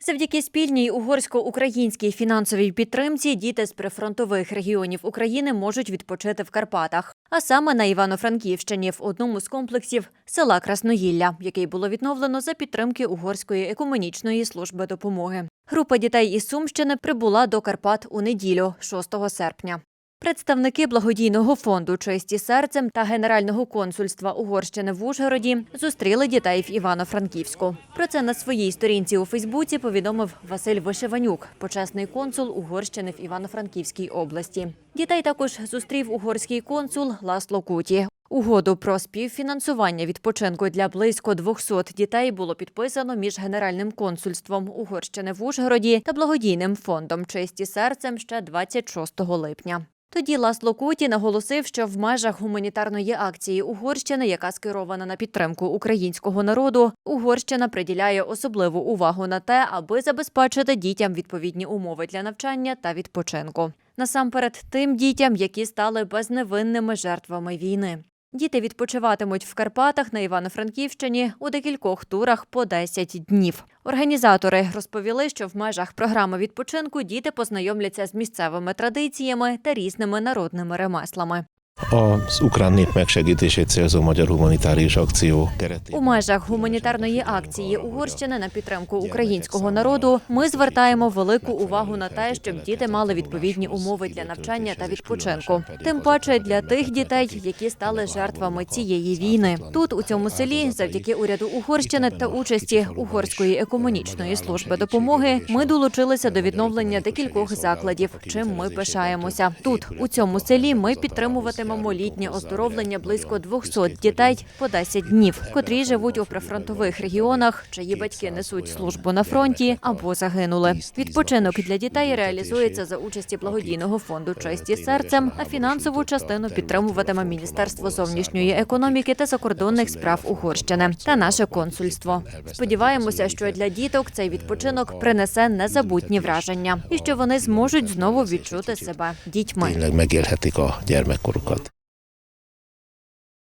Завдяки спільній угорсько-українській фінансовій підтримці діти з прифронтових регіонів України можуть відпочити в Карпатах, а саме на Івано-Франківщині в одному з комплексів села Красноїлля, який було відновлено за підтримки Угорської екуменічної служби допомоги. Група дітей із Сумщини прибула до Карпат у неділю, 6 серпня. Представники благодійного фонду Чисті серцем та Генерального консульства Угорщини в Ужгороді зустріли дітей в Івано-Франківську. Про це на своїй сторінці у Фейсбуці повідомив Василь Вишиванюк, почесний консул Угорщини в Івано-Франківській області. Дітей також зустрів угорський консул Ласло Куті. Угоду про співфінансування відпочинку для близько 200 дітей було підписано між Генеральним консульством Угорщини в Ужгороді та благодійним фондом Чисті серцем ще 26 липня. Тоді Ласло Куті наголосив, що в межах гуманітарної акції Угорщини, яка скерована на підтримку українського народу, Угорщина приділяє особливу увагу на те, аби забезпечити дітям відповідні умови для навчання та відпочинку. Насамперед, тим дітям, які стали безневинними жертвами війни. Діти відпочиватимуть в Карпатах на Івано-Франківщині у декількох турах по 10 днів. Організатори розповіли, що в межах програми відпочинку діти познайомляться з місцевими традиціями та різними народними ремеслами. Az ukrán nép megsegítését célzó magyar humanitárius akció У межах гуманітарної акції Угорщини на підтримку українського народу ми звертаємо велику увагу на те, щоб діти мали відповідні умови для навчання та відпочинку. Тим паче для тих дітей, які стали жертвами цієї війни. Тут у цьому селі, завдяки уряду Угорщини та участі угорської екомунічної служби допомоги, ми долучилися до відновлення декількох закладів. Чим ми пишаємося. Тут у цьому селі ми підтримуватимемо літнє оздоровлення близько 200 дітей по 10 днів, котрі живуть у прифронтових регіонах, чиї батьки несуть службу на фронті або загинули. Відпочинок для дітей реалізується за участі благодійного фонду Честі серцем, а фінансову частину підтримуватиме Міністерство зовнішньої економіки та закордонних справ Угорщини. Та наше консульство. Сподіваємося, що для діток цей відпочинок принесе незабутні враження і що вони зможуть знову відчути себе дітьми.